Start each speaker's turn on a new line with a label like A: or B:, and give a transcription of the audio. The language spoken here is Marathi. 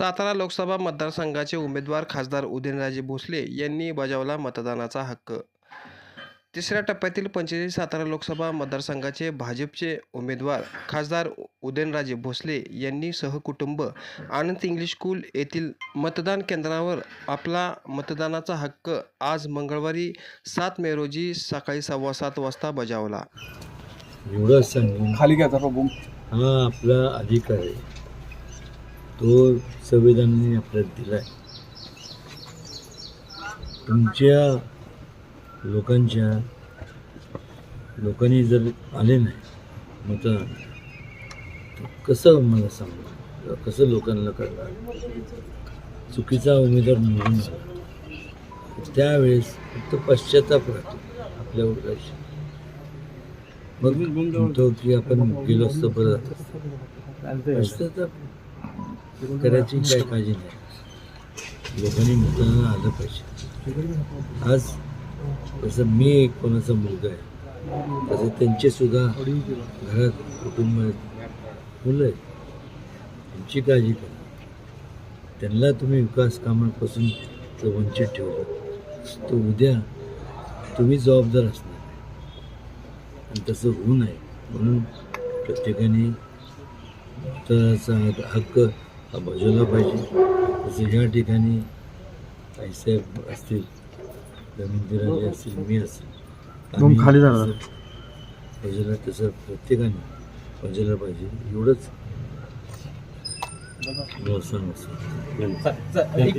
A: सातारा लोकसभा मतदारसंघाचे उमेदवार खासदार उदयनराजे भोसले यांनी बजावला मतदानाचा हक्क. तिसऱ्या टप्प्यातील पंचेचाळीस सातारा लोकसभा मतदारसंघाचे भाजपचे उमेदवार खासदार उदयनराजे भोसले यांनी सहकुटुंब आनंद इंग्लिश स्कूल येथील मतदान केंद्रावर आपला मतदानाचा हक्क आज मंगळवारी सात मे रोजी सकाळी सव्वा सात वाजता बजावला.
B: सांगून
C: खाली घ्या
B: हा आपला अधिकार आहे. तो संविधानाने आपल्याला दिला आहे तुमच्या लोकांच्या लोकांनी जर आले नाही मतदान तर कसं मला सांगणार? कसं लोकांना कळणार? चुकीचा उमेदवार निवडून त्यावेळेस फक्त पश्चाताप राहतो आपल्या वर्गाशी मग म्हणतो की आपण गेलो असतो बरं पश्चाताप करायची काय काळजी नाही. लोकांनी मतदान आलं पाहिजे. आज जसं मी एक कोणाचा मुलगा आहे तसं त्यांचे सुद्धा घरात कुटुंब आहेत. मुलं आहेत. त्यांची काळजी करा. त्यांना तुम्ही विकास कामांपासून जर वंचित ठेवलं तर उद्या तुम्ही जबाबदार असणार आणि तसं होऊ नये. म्हणून प्रत्येकाने मतदानाचा हक्क हा बजावला पाहिजे. तसं या ठिकाणी आईसाहेब असतील रवींद्रराजे असतील मी असेल
C: खाली झाला.
B: बजावला तसं प्रत्येकाने बजावलं पाहिजे. एवढंच. व्यवस्था नसेल